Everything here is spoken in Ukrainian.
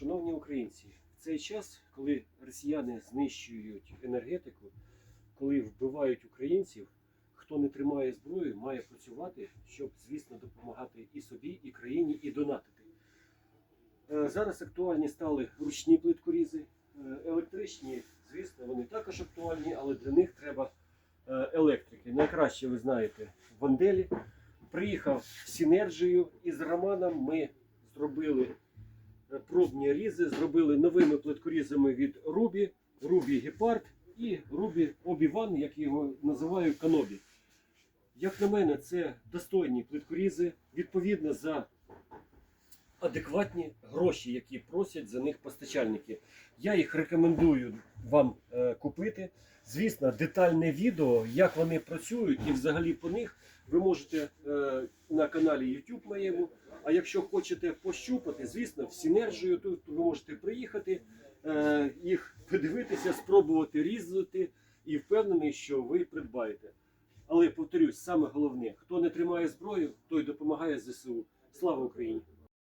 Шановні українці, в цей час, коли росіяни знищують енергетику, коли вбивають українців, хто не тримає зброю, має працювати, щоб, звісно, допомагати і собі, і країні, і донатити. Е, Зараз актуальні стали ручні плиткорізи, Е, електричні, звісно, вони також актуальні, але для них треба е, електрики. Найкраще ви знаєте в Анделі. Приїхав з Сінерджею і з Романом ми зробили пробні різи, зробили новими плиткорізами від Рубі, Рубі Гепард і Рубі Обіван, як його називаю Канобі. Як на мене, це достойні плиткорізи, відповідно за адекватні гроші, які просять за них постачальники. Я їх рекомендую вам е, купити. Звісно, детальне відео, як вони працюють і взагалі по них, ви можете е, каналі YouTube моєму. А якщо хочете пощупати, звісно, в Сінержію тут ви можете приїхати, е, їх подивитися, спробувати різати і впевнений, що ви придбаєте. Але повторюсь, саме головне, хто не тримає зброю, той допомагає ЗСУ. Слава Україні!